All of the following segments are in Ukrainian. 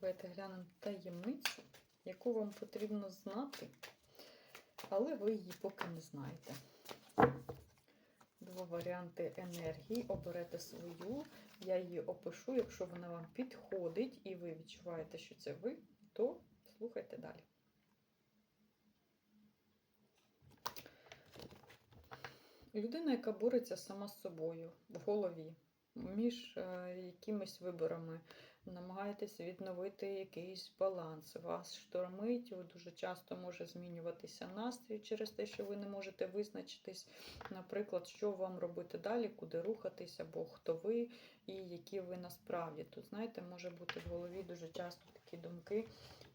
Давайте глянемо таємницю, яку вам потрібно знати, але ви її поки не знаєте. Два варіанти енергії. Оберете свою. Я її опишу. Якщо вона вам підходить і ви відчуваєте, що це ви, то слухайте далі. Людина, яка бореться сама з собою в голові, між е, якимись виборами, намагаєтесь відновити якийсь баланс. Вас штормить, ви дуже часто може змінюватися настрій через те, що ви не можете визначитись, наприклад, що вам робити далі, куди рухатись, або хто ви і які ви насправді. Тут, знаєте, може бути в голові дуже часто такі думки,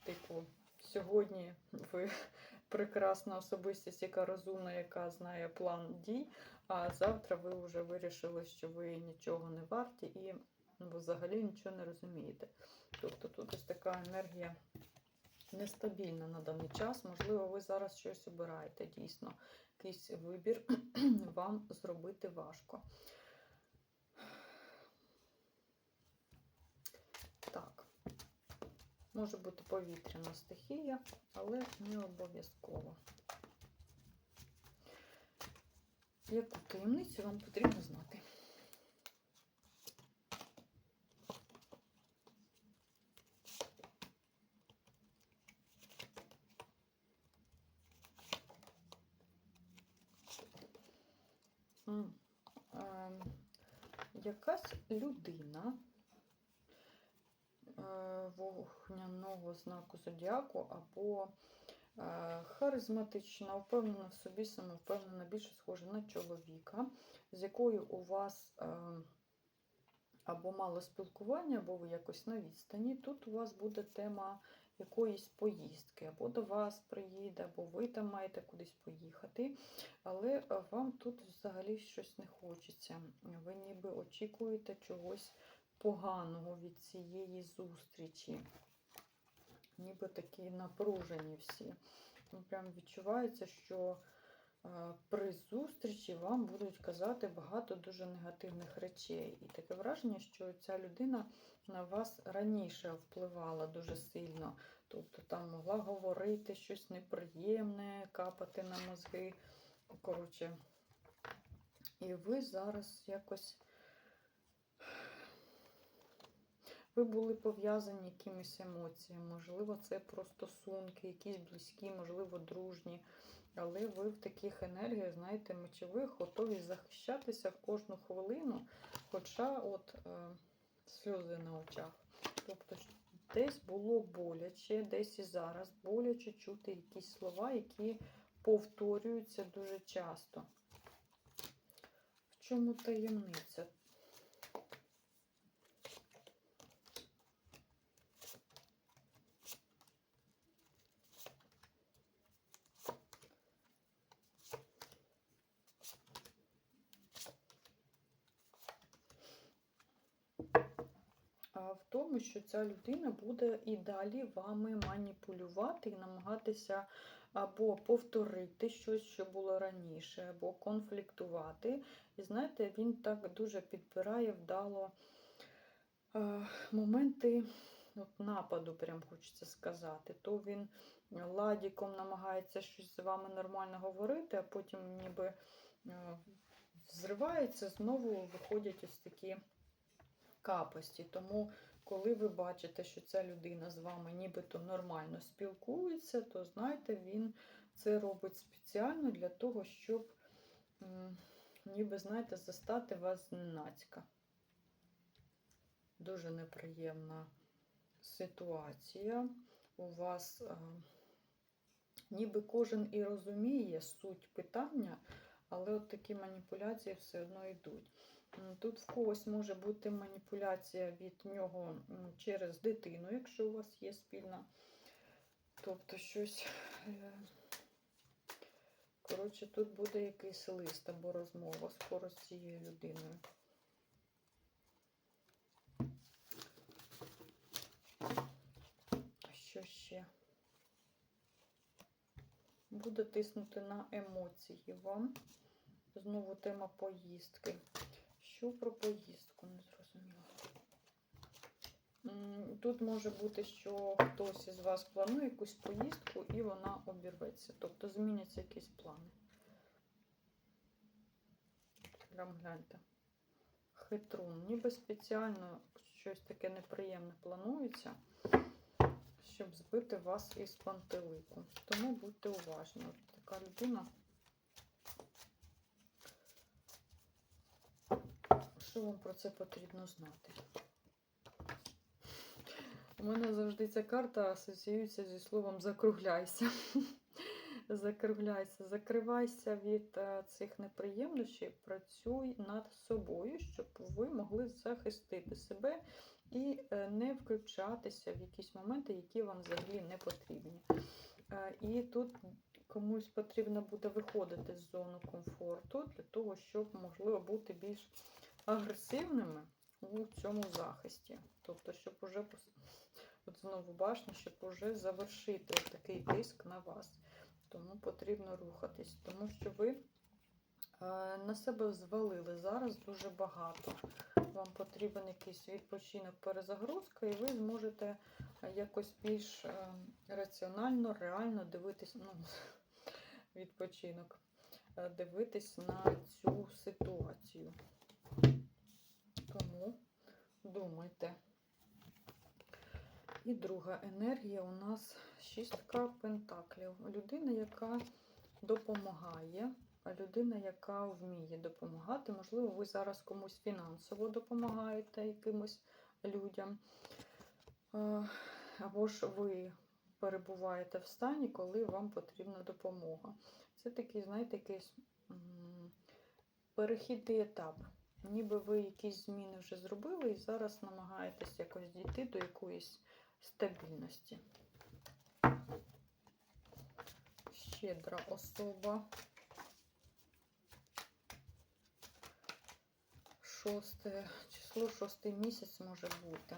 типу. Сьогодні ви прекрасна особистість, яка розумна, яка знає план дій, а завтра ви вже вирішили, що ви нічого не варті і взагалі нічого не розумієте. Тобто тут ось така енергія нестабільна на даний час. Можливо, ви зараз щось обираєте дійсно. Якийсь вибір вам зробити важко. Так. Може бути повітряна стихія, але не обов'язково. Яку таємницю вам потрібно знати? Якась людина е, вогняного знаку зодіаку або е, харизматична, впевнена в собі, самовпевнена, більше схожа на чоловіка, з якою у вас е, або мало спілкування, або ви якось на відстані. Тут у вас буде тема якоїсь поїздки, або до вас приїде, або ви там маєте кудись поїхати. Але е, вам тут взагалі щось не хочеться. Ви ніби очікуєте чогось поганого від цієї зустрічі. Ніби такі напружені всі. Ну, Прям відчувається, що при зустрічі вам будуть казати багато дуже негативних речей. І таке враження, що ця людина на вас раніше впливала дуже сильно. Тобто там могла говорити щось неприємне, капати на мозги. Коротше, і ви зараз якось. Ви були пов'язані якимись емоціями, можливо, це про стосунки, якісь близькі, можливо, дружні. Але ви в таких енергіях, знаєте, мечових, готові захищатися в кожну хвилину, хоча от е, сльози на очах. Тобто, десь було боляче, десь і зараз боляче чути якісь слова, які повторюються дуже часто. В чому таємниця? В тому, що ця людина буде і далі вами маніпулювати і намагатися або повторити щось, що було раніше, або конфліктувати. І знаєте, він так дуже підбирає вдало е, моменти от нападу, прям хочеться сказати. То він ладіком намагається щось з вами нормально говорити, а потім ніби е, взривається, знову виходять ось такі капості. Тому, коли ви бачите, що ця людина з вами нібито нормально спілкується, то знайте, він це робить спеціально для того, щоб, ніби, знаєте, застати вас зненацька. Дуже неприємна ситуація. У вас а, ніби кожен і розуміє суть питання, але от такі маніпуляції все одно йдуть. Тут в когось може бути маніпуляція від нього через дитину, якщо у вас є спільна. Тобто щось. е, Коротше, тут буде якийсь лист або розмова скоро з цією людиною. Що ще? Буде тиснути на емоції вам. Знову тема поїздки. Що про поїздку не зрозуміло. Тут може бути, що хтось із вас планує якусь поїздку і вона обірветься. Тобто зміняться якісь плани. Прям гляньте. Хитрун. Ніби спеціально щось таке неприємне планується, щоб збити вас із пантелику. Тому будьте уважні. От така людина. Що вам про це потрібно знати? У мене завжди ця карта асоціюється зі словом закругляйся. Закругляйся, закривайся від е, цих неприємностей, працюй над собою, щоб ви могли захистити себе і е, не включатися в якісь моменти, які вам взагалі не потрібні. Е, І тут комусь потрібно буде виходити з зони комфорту для того, щоб можливо бути більш агресивними у цьому захисті. Тобто, щоб уже от знову башня, щоб уже завершити такий тиск на вас. Тому потрібно рухатись, тому що ви е, на себе звалили зараз дуже багато. Вам потрібен якийсь відпочинок, перезагрузка, і ви зможете е, якось більш е, раціонально, реально дивитись, ну, відпочинок, дивитись на цю ситуацію. Тому думайте. І друга енергія у нас шістка пентаклів. Людина, яка допомагає, а людина, яка вміє допомагати. Можливо, ви зараз комусь фінансово допомагаєте якимось людям. Е, Або ж ви перебуваєте в стані, коли вам потрібна допомога. Це такий, знаєте, якийсь перехідний етап. Ніби ви якісь зміни вже зробили і зараз намагаєтесь якось дійти до якоїсь стабільності. Щедра особа. Шосте число, шостий місяць може бути.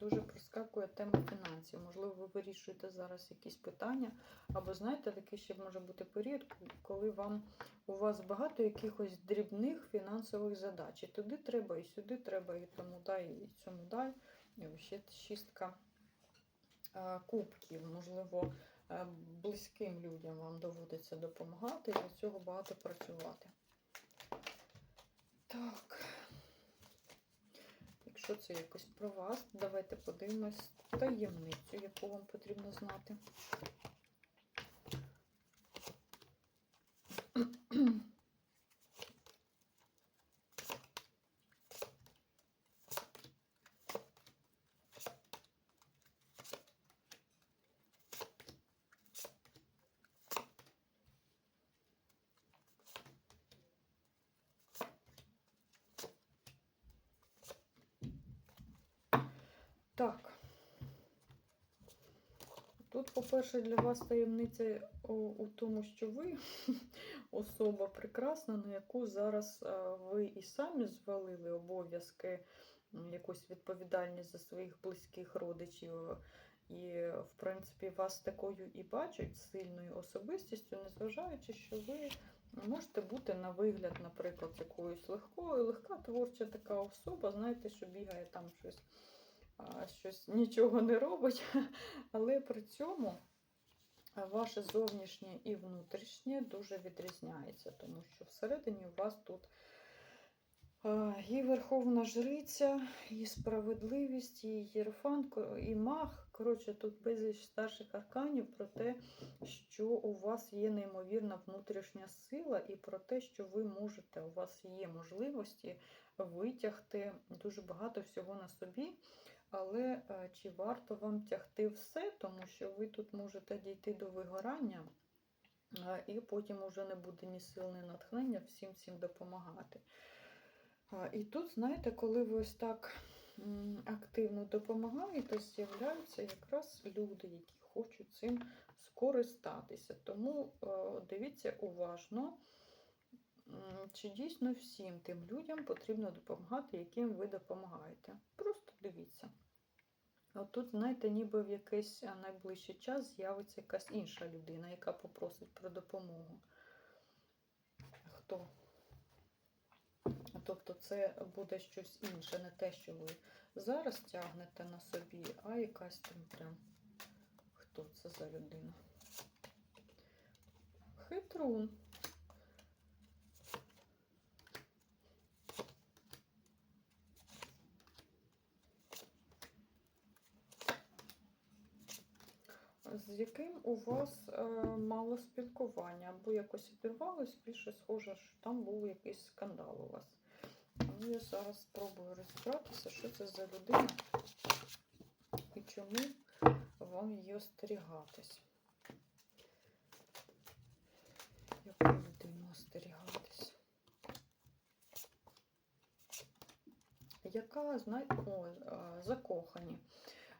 Дуже проскакує тема фінансів. Можливо, ви вирішуєте зараз якісь питання. Або знаєте, такий ще може бути період, коли вам у вас багато якихось дрібних фінансових задач. І туди треба, і сюди треба, і тому дай, і цьому дай. І ще шістка е, кубків. Можливо, е, близьким людям вам доводиться допомагати, і для цього багато працювати. Так. Якщо це якось про вас, давайте подивимось таємницю, яку вам потрібно знати. Так. Тут, по-перше, для вас таємниця у, тому, що ви особа прекрасна, на яку зараз ви і самі звалили обов'язки, якусь відповідальність за своїх близьких родичів. І, в принципі, вас такою і бачать сильною особистістю, незважаючи, що ви можете бути на вигляд, наприклад, якоюсь легкою, легка творча така особа, знаєте, що бігає там щось щось нічого не робить, але при цьому ваше зовнішнє і внутрішнє дуже відрізняється, тому що всередині у вас тут і Верховна Жриця, і справедливість, і Єрофан, і маг. Коротше, тут безліч старших арканів про те, що у вас є неймовірна внутрішня сила, і про те, що ви можете, у вас є можливості витягти дуже багато всього на собі. Але е, чи варто вам тягти все, тому що ви тут можете дійти до вигорання, е, і потім уже не буде ні сил, ні натхнення всім цим допомагати. І тут, знаєте, коли ви ось так активно допомагаєте, з'являються якраз люди, які хочуть цим скористатися. Тому е, дивіться уважно, чи дійсно всім тим людям потрібно допомагати, яким ви допомагаєте. Просто дивіться. От тут, знаєте, ніби в якийсь найближчий час з'явиться якась інша людина, яка попросить про допомогу. Хто? Тобто це буде щось інше, не те, що ви зараз тягнете на собі, а якась там прям. Хто це за людина? Хитрун. З яким у вас е, мало спілкування, або якось обірвалось, більше схоже, що там був якийсь скандал у вас. Ну, я зараз спробую розібратися, що це за людина і чому вам її остерігатись. Яку людину остерігатись? Яка, знаєте, закохані.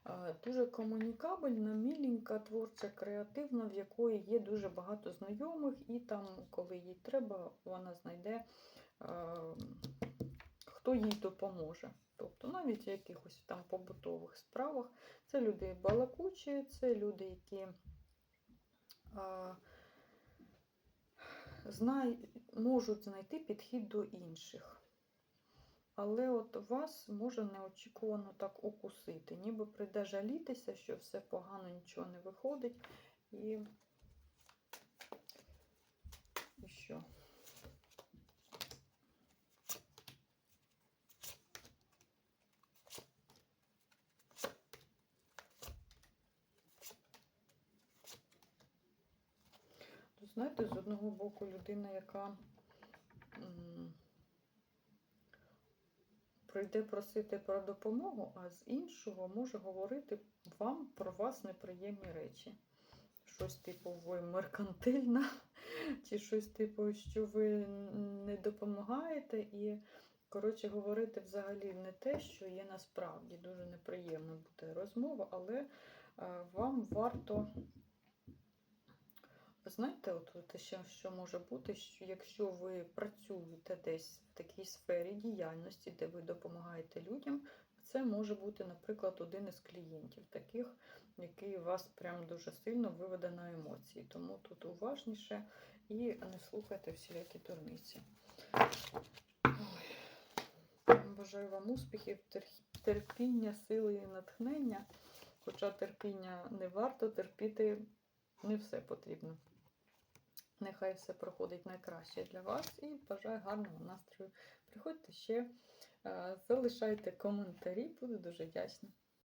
Е, Дуже комунікабельна, міленька, творча, креативна, в якої є дуже багато знайомих, і там, коли їй треба, вона знайде, е, хто їй допоможе. Тобто навіть в якихось там побутових справах. Це люди балакучі, це люди, які е, знай, можуть знайти підхід до інших. Але от вас може неочікувано так укусити, ніби прийде жалітися, що все погано, нічого не виходить. І, і що? Знаєте, з одного боку людина, яка прийде просити про допомогу, а з іншого може говорити вам про вас неприємні речі. Щось типу ви меркантильна, чи щось типу, що ви не допомагаєте, і, коротше, говорити взагалі не те, що є насправді. Дуже неприємна буде розмова, але е, вам варто. Знаєте, от, от ще що може бути, що якщо ви працюєте десь в такій сфері діяльності, де ви допомагаєте людям, це може бути, наприклад, один із клієнтів, таких, який вас прям дуже сильно виведе на емоції. Тому тут уважніше і не слухайте всілякі дурниці. Ой. Бажаю вам успіхів, терпіння, сили і натхнення. Хоча терпіння не варто, терпіти не все потрібно. Нехай все проходить найкраще для вас і бажаю гарного настрою. Приходьте ще, е, залишайте коментарі, буду дуже вдячна.